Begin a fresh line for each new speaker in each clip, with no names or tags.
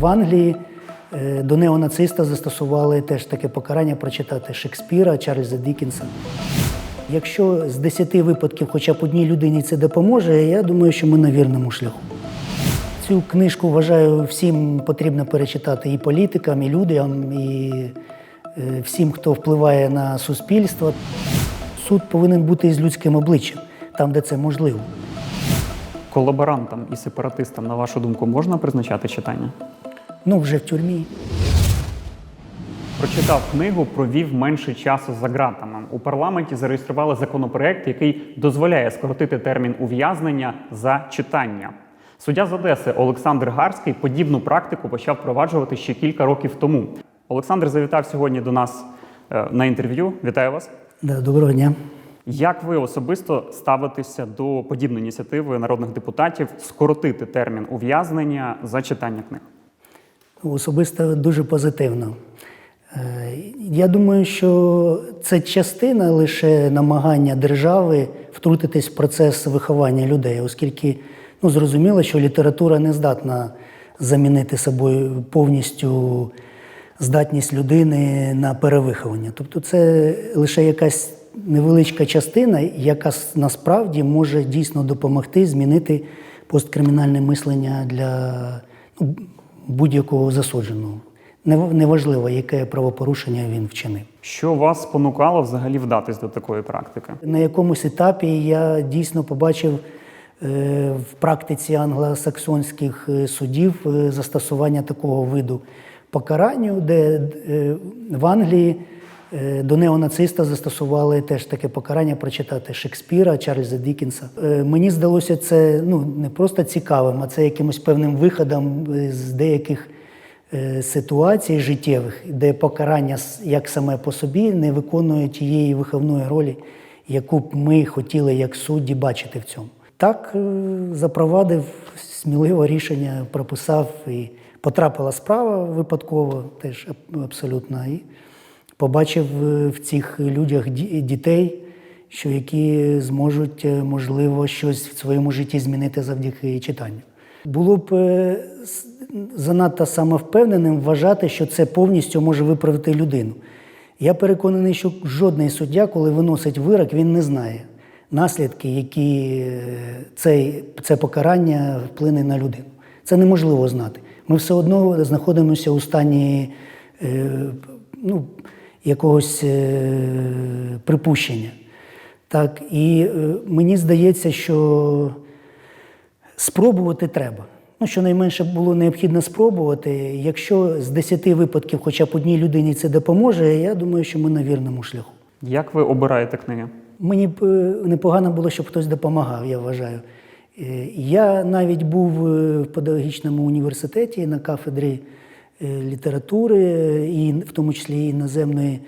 В Англії е, до неонациста застосували теж таке покарання прочитати Шекспіра, Чарльза Дікінса. Якщо з 10 випадків хоча б одній людині це допоможе, я думаю, що ми на вірному шляху. Цю книжку вважаю всім потрібно перечитати і політикам, і людям, і е, всім, хто впливає на суспільство. Суд повинен бути із людським обличчям, там, де це можливо.
Колаборантам і сепаратистам, на вашу думку, можна призначати читання?
Ну, вже в тюрмі.
Прочитав книгу, провів менше часу за ґратами. У парламенті зареєстрували законопроект, який дозволяє скоротити термін ув'язнення за читання. Суддя з Одеси Олександр Гарський подібну практику почав впроваджувати ще кілька років тому. Олександр завітав сьогодні до нас е, на інтерв'ю. Вітаю вас.
Доброго дня.
Як ви особисто ставитеся до подібної ініціативи народних депутатів скоротити термін ув'язнення за читання книг?
Особисто дуже позитивно. Е, Я думаю, що це частина лише намагання держави втрутитись в процес виховання людей, оскільки ну, зрозуміло, що література не здатна замінити собою повністю здатність людини на перевиховання. Тобто це лише якась невеличка частина, яка насправді може дійсно допомогти змінити посткримінальне мислення для ну, будь-якого засудженого. Неважливо, яке правопорушення він вчинив.
Що вас спонукало взагалі вдатись до такої практики?
На якомусь етапі я дійсно побачив е, в практиці англосаксонських е, судів е, застосування такого виду покаранню, де в Англії до неонациста застосували теж таке покарання прочитати Шекспіра, Чарльза Дікінса. Е, Мені здалося це ну, не просто цікавим, а це якимось певним виходом е, з деяких е, ситуацій життєвих, де покарання як саме по собі не виконує тієї виховної ролі, яку б ми хотіли як судді бачити в цьому. Так е, запровадив сміливо рішення, прописав і потрапила справа випадково, теж абсолютно. І побачив е, в цих людях дітей, що які зможуть, е, можливо, щось в своєму житті змінити завдяки читанню. Було б е, занадто самовпевненим вважати, що це повністю може виправити людину. Я переконаний, що жодний суддя, коли виносить вирок, він не знає наслідки, які цей, це покарання вплине на людину. Це неможливо знати. Ми все одно знаходимося у стані ну, якогось е, припущення. Так, і е, мені здається, що спробувати треба. Ну, щонайменше було необхідно спробувати. Якщо з 10 випадків хоча б одній людині це допоможе, я думаю, що ми на вірному шляху.
Як ви обираєте книги?
Мені б е, непогано було, щоб хтось допомагав, я вважаю. Я навіть був в педагогічному університеті на кафедрі літератури, е, і в тому числі іноземної,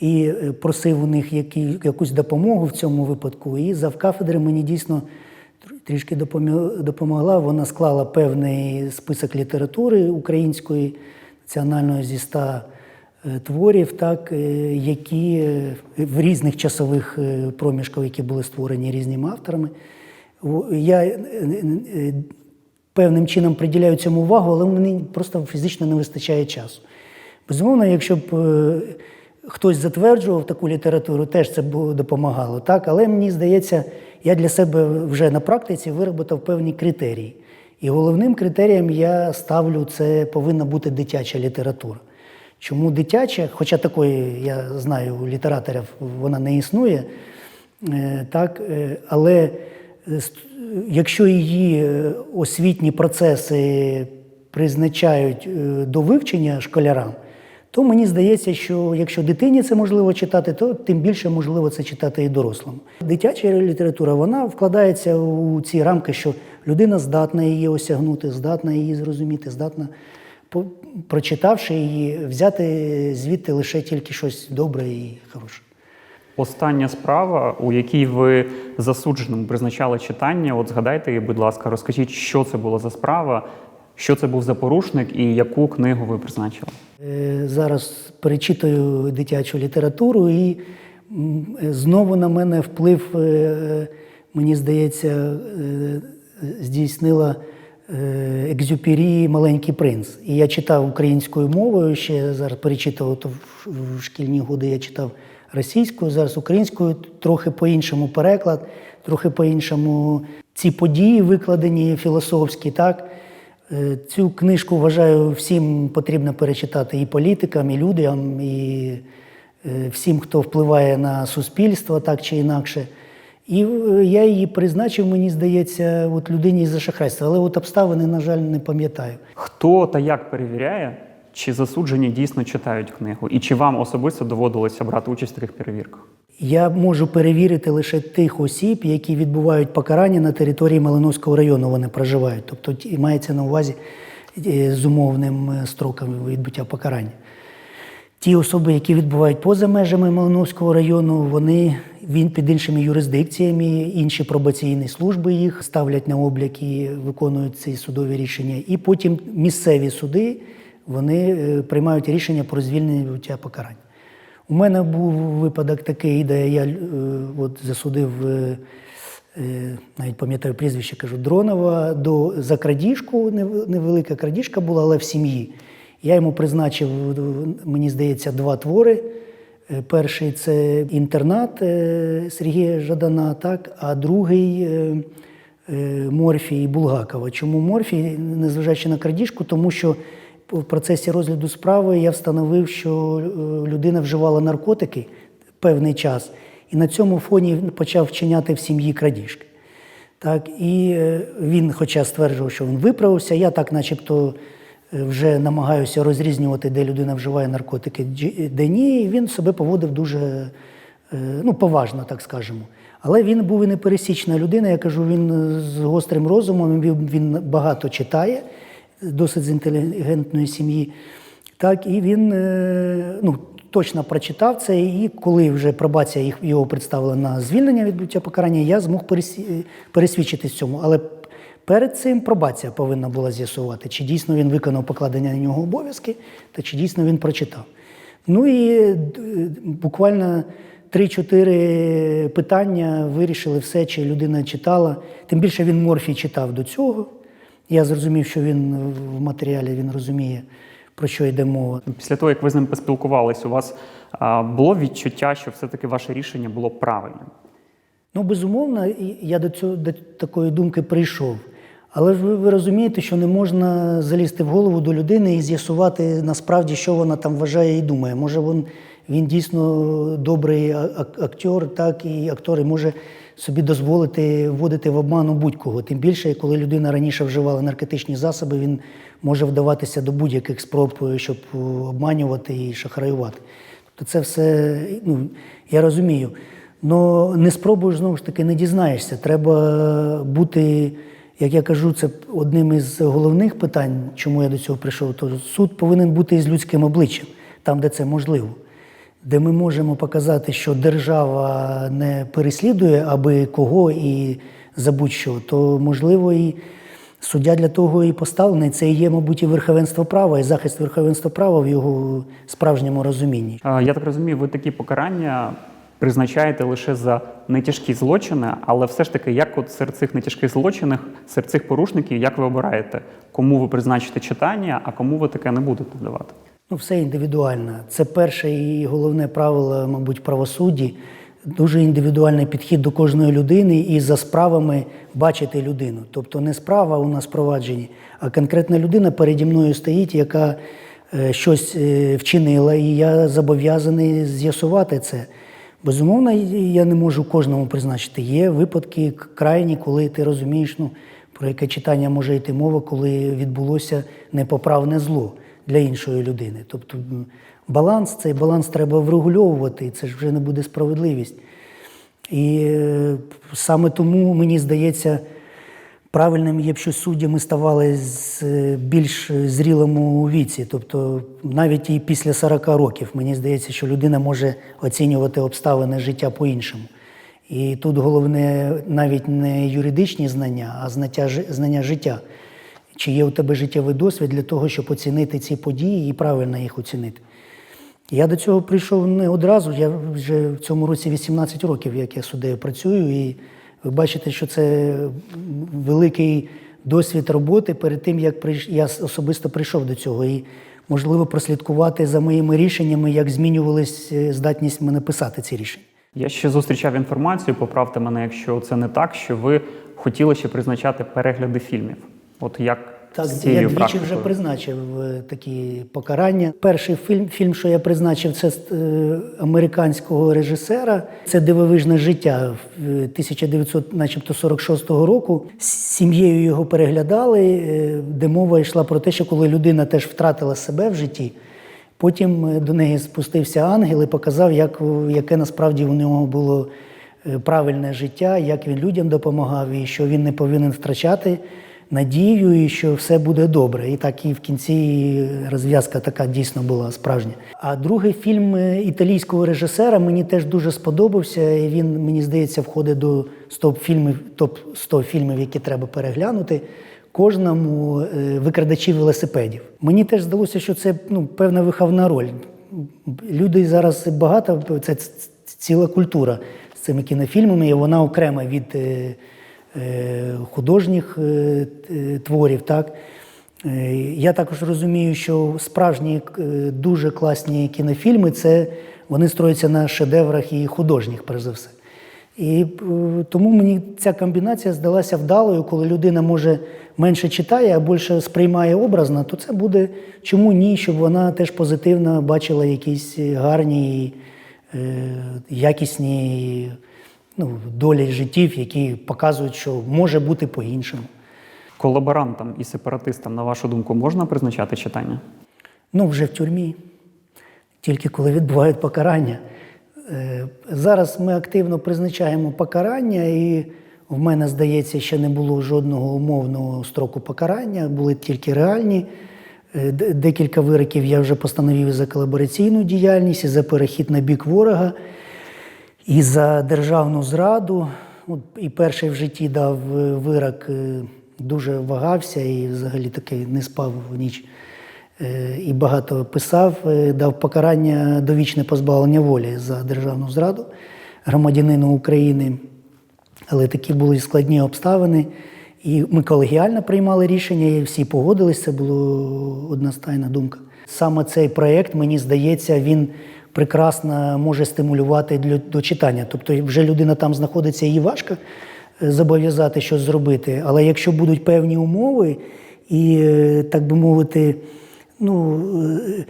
і е, просив у них які, якусь допомогу в цьому випадку. І завкафедри мені дійсно трішки допомогла. Вона склала певний список літератури української, національної зі ста е, творів, так, які в різних часових проміжках, які були створені різними авторами. Я певним чином приділяю цьому увагу, але мені просто фізично не вистачає часу. Безумовно, якщо б е, хтось затверджував таку літературу, теж це б допомагало. Так? Але мені здається, я для себе вже на практиці виробив певні критерії. І головним критерієм я ставлю це повинна бути дитяча література. Чому дитяча, хоча такої, я знаю, у літераторів вона не існує, е, так, е, але якщо її е, освітні процеси призначають е, до вивчення школярам, то мені здається, що якщо дитині це можливо читати, то тим більше можливо це читати і дорослому. Дитяча література вона вкладається у ці рамки, що людина здатна її осягнути, здатна її зрозуміти, здатна, прочитавши її, взяти звідти лише тільки щось добре і хороше.
Остання справа, у якій ви засудженому призначали читання. От згадайте будь ласка, розкажіть, що це була за справа, що це був за порушник і яку книгу ви призначили.
Е, Зараз перечитую дитячу літературу, і е, знову на мене вплив, е, мені здається, здійснила Екзюпері Маленький принц. І я читав українською мовою, ще зараз перечитував то в шкільні годи я читав російською, зараз українською, трохи по-іншому переклад, трохи по-іншому ці події викладені філософські. так. Е, Цю книжку вважаю всім потрібно перечитати і політикам, і людям, і е, всім, хто впливає на суспільство так чи інакше. І е, я її призначив, мені здається, от людині за шахрайство. Але от обставини, на жаль, не пам'ятаю.
Хто та як перевіряє, чи засуджені дійсно читають книгу, і чи вам особисто доводилося брати участь в таких перевірках?
Я можу перевірити лише тих осіб, які відбувають покарання на території Малиновського району. Вони проживають. Тобто мається на увазі е, з умовним е, строком відбуття покарання. Ті особи, які відбувають поза межами Малиновського району, вони він під іншими юрисдикціями, інші пробаційні служби їх ставлять на облік і виконують ці судові рішення. І потім місцеві суди вони е, приймають рішення про звільнення від покарання. У мене був випадок такий, де я е, от, засудив, е, навіть пам'ятаю прізвище, кажу, Дронова до, за крадіжку, невелика крадіжка була, але в сім'ї. Я йому призначив, мені здається, два твори. Перший це інтернат Сергія Жадана, так, а другий Морфій Булгакова. Чому Морфій, незважаючи на крадіжку, тому що в процесі розгляду справи я встановив, що е, людина вживала наркотики певний час, і на цьому фоні почав вчиняти в сім'ї крадіжки. Так, і е, він, хоча стверджував, що він виправився, я так, начебто, е, вже намагаюся розрізнювати, де людина вживає наркотики, де ні. Він себе поводив дуже ну, поважно, так скажемо. Але він був і непересічна людина. Я кажу, він з гострим розумом, він багато читає, досить з інтелігентної сім'ї. Так, і він е, ну, точно прочитав це, і коли вже пробація їх- його представила на звільнення від відбуття покарання, я змог пересвідчитись цьому. Але перед цим пробація повинна була з'ясувати, чи дійсно він виконав покладення на нього обов'язки, та чи дійсно він прочитав. Ну і е, буквально 3-4 питання вирішили все, чи людина читала. Тим більше він морфій читав до цього. Я зрозумів, що він в матеріалі він розуміє, про що йде мова.
Після того, як ви з ним поспілкувались, у вас було відчуття, що все-таки ваше рішення було правильним?
Ну, безумовно, я до цього до такої думки прийшов. Але ж ви, ви розумієте, що не можна залізти в голову до людини і з'ясувати насправді, що вона там вважає і думає. Може, він, він дійсно добрий а- ак- актор, так і актор і може собі дозволити вводити в обману будь-кого. Тим більше, коли людина раніше вживала наркотичні засоби, він може вдаватися до будь-яких спроб, щоб обманювати і шахраювати. Тобто це все, ну, я розумію. Но не спробуєш знову ж таки, не дізнаєшся. Треба бути, як я кажу, це одним із головних питань, чому я до цього прийшов. То суд повинен бути із людським обличчям, там, де це можливо, де ми можемо показати, що держава не переслідує аби кого і за будь-що, то можливо і суддя для того і поставлений. Це і є, мабуть, і верховенство права, і захист верховенства права в його справжньому розумінні.
Я так розумію, ви такі покарання призначаєте лише за нетяжкі злочини, але все ж таки, як от серед цих нетяжких злочинів, серед цих порушників, як ви обираєте, кому ви призначите читання, а кому ви таке не будете давати?
Ну, все індивідуально. Це перше і головне правило, мабуть, правосудді. Дуже індивідуальний підхід до кожної людини і за справами бачити людину. Тобто не справа у нас впроваджені, а конкретна людина переді мною стоїть, яка е, щось е, вчинила, і я зобов'язаний з'ясувати це. Безумовно, я не можу кожному призначити. Є випадки крайні, коли ти розумієш, ну, про яке читання може йти мова, коли відбулося непоправне зло для іншої людини. Тобто баланс, цей баланс треба врегульовувати, і це ж вже не буде справедливість. І е, саме тому, мені здається, правильним є б, що суддями ставали з е, більш зрілому віці. Тобто навіть і після 40 років, мені здається, що людина може оцінювати обставини життя по-іншому. І тут головне навіть не юридичні знання, а знання життя. Чи є у тебе життєвий досвід для того, щоб оцінити ці події і правильно їх оцінити. Я до цього прийшов не одразу. Я вже в цьому році 18 років, як я суддею працюю, і ви бачите, що це великий досвід роботи перед тим, як я особисто прийшов до цього. І можливо прослідкувати за моїми рішеннями, як змінювалась е, здатність мене писати ці рішення.
Я ще зустрічав інформацію, поправте мене, якщо це не так, що ви хотіли ще призначати перегляди фільмів. От як
Так,
з
я двічі
практикою?
вже призначив е, такі покарання. Перший фільм, фільм, що я призначив, це е, американського режисера. Це дивовижне життя е, 1946 року. З сім'єю його переглядали, е, де мова йшла про те, що коли людина теж втратила себе в житті. Потім е, до неї спустився ангел і показав, як, яке насправді у нього було е, правильне життя, як він людям допомагав, і що він не повинен втрачати надію, і що все буде добре. І так і в кінці розв'язка така дійсно була справжня. А другий фільм е, італійського режисера мені теж дуже сподобався. І він, мені здається, входить до топ фільмів, топ 100 фільмів, які треба переглянути. Кожному е, викрадачі велосипедів. Мені теж здалося, що це ну, певна виховна роль. Люди зараз багато, це ціла культура з цими кінофільмами, і вона окрема від е, художніх е, творів. Так? Е, Я також розумію, що справжні е, дуже класні кінофільми це вони строються на шедеврах і художніх, перш за все. І е, тому мені ця комбінація здалася вдалою, коли людина може менше читає, а більше сприймає образно, то це буде чому ні, щоб вона теж позитивно бачила якісь гарні, е, якісні ну, долі життів, які показують, що може бути по-іншому.
Колаборантам і сепаратистам, на вашу думку, можна призначати читання?
Ну, вже в тюрмі, тільки коли відбувають покарання. Е, Зараз ми активно призначаємо покарання, і в мене, здається, ще не було жодного умовного строку покарання, були тільки реальні. Е, Декілька вироків я вже постановив за колабораційну діяльність, і за перехід на бік ворога, і за державну зраду. І перший в житті дав е, вирок, е, дуже вагався і взагалі таки не спав в ніч. Е, І багато писав, дав покарання довічне позбавлення волі за державну зраду громадянину України. Але такі були складні обставини. І ми колегіально приймали рішення, і всі погодились, це була одностайна думка. Саме цей проєкт, мені здається, він прекрасно може стимулювати для, до читання. Тобто, вже людина там знаходиться, їй важко е, зобов'язати щось зробити. Але якщо будуть певні умови, і, е, так би мовити, ну, е,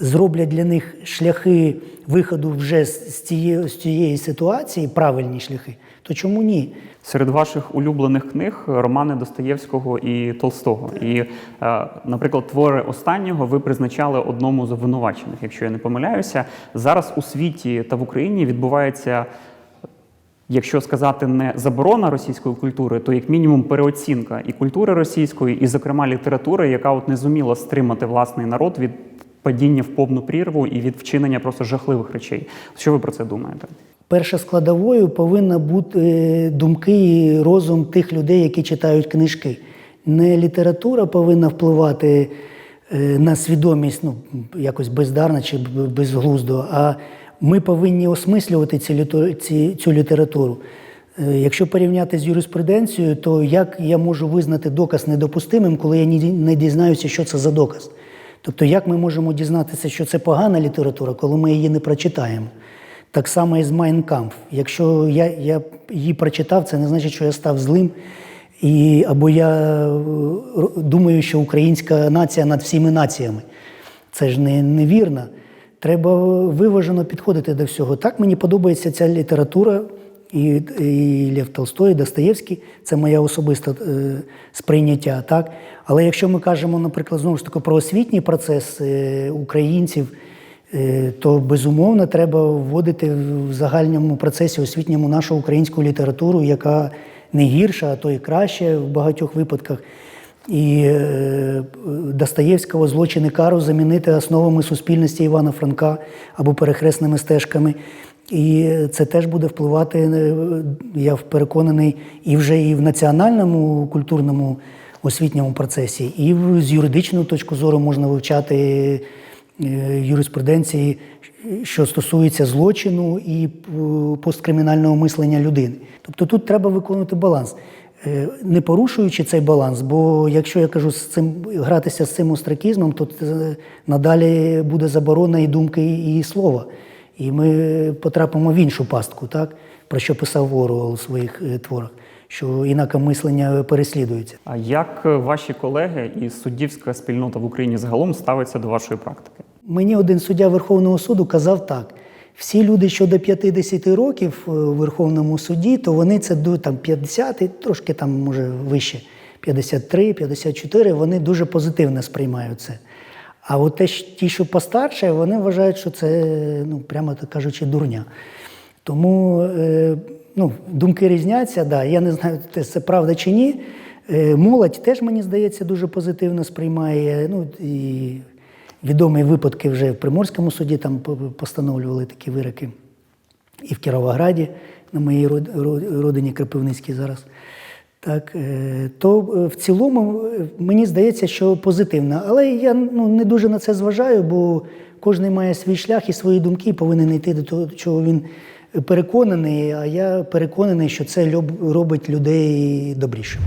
зроблять для них шляхи виходу вже з цієї, з цієї ситуації, правильні шляхи, то чому ні?
Серед ваших улюблених книг романи Достоєвського і Толстого. І, е, наприклад, твори останнього ви призначали одному з обвинувачених, якщо я не помиляюся. Зараз у світі та в Україні відбувається, якщо сказати не заборона російської культури, то як мінімум переоцінка і культури російської, і, зокрема, літератури, яка от не зуміла стримати власний народ від падіння в повну прірву і від вчинення просто жахливих речей. Що ви про це думаєте?
Перша складовою повинна бути е, думки і розум тих людей, які читають книжки. Не література повинна впливати е, на свідомість ну, якось бездарно чи безглуздо, а ми повинні осмислювати цю літературу. Е, Якщо порівняти з юриспруденцією, то як я можу визнати доказ недопустимим, коли я не дізнаюся, що це за доказ? Тобто, як ми можемо дізнатися, що це погана література, коли ми її не прочитаємо? Так само і з Kampf. Якщо я, я її прочитав, це не значить, що я став злим. І, або я е, думаю, що українська нація над всіми націями. Це ж не, невірно. Треба виважено підходити до всього. Так мені подобається ця література, і, і Лев Толстой, і Достоєвський це моє особисте е, сприйняття. Так? Але якщо ми кажемо, наприклад, знову ж таки про освітній процес е, українців, то безумовно треба вводити в загальному процесі освітньому нашу українську літературу, яка не гірша, а то і краще в багатьох випадках. І е, Достоєвського злочин і кару замінити основами суспільності Івана Франка або перехресними стежками. І це теж буде впливати, е, я переконаний, і вже і в національному культурному освітньому процесі, і з юридичної точки зору можна вивчати е, юриспруденції, що стосується злочину і е, посткримінального мислення людини. Тобто тут треба виконувати баланс. е, не порушуючи цей баланс. Бо якщо я кажу з цим гратися з цим остракізмом, то е, надалі буде заборона і думки, і слова. І ми потрапимо в іншу пастку, так? про що писав Ворол у своїх е, творах, що інаке мислення переслідується.
А як е, ваші колеги і суддівська спільнота в Україні загалом ставиться до вашої практики?
Мені один суддя Верховного суду казав так: всі люди, що до 50 років е, в Верховному суді, то вони це до там, 50, і трошки там, може, вище, 53, 54, вони дуже позитивно сприймають це. А от те, ті, що постарше, вони вважають, що це, ну, прямо так кажучи, дурня. Тому е, ну, думки різняться, да. я не знаю, це правда чи ні. Е, молодь теж, мені здається, дуже позитивно сприймає. Ну, і відомі випадки вже в Приморському суді там постановлювали такі вироки. І в Кіровограді, на моїй родині Кропивницькій зараз. Так, е, то е, в цілому е, мені здається, що позитивно. Але я ну, не дуже на це зважаю, бо кожен має свій шлях і свої думки і повинен йти до того, чого він переконаний. А я переконаний, що це робить людей добрішими.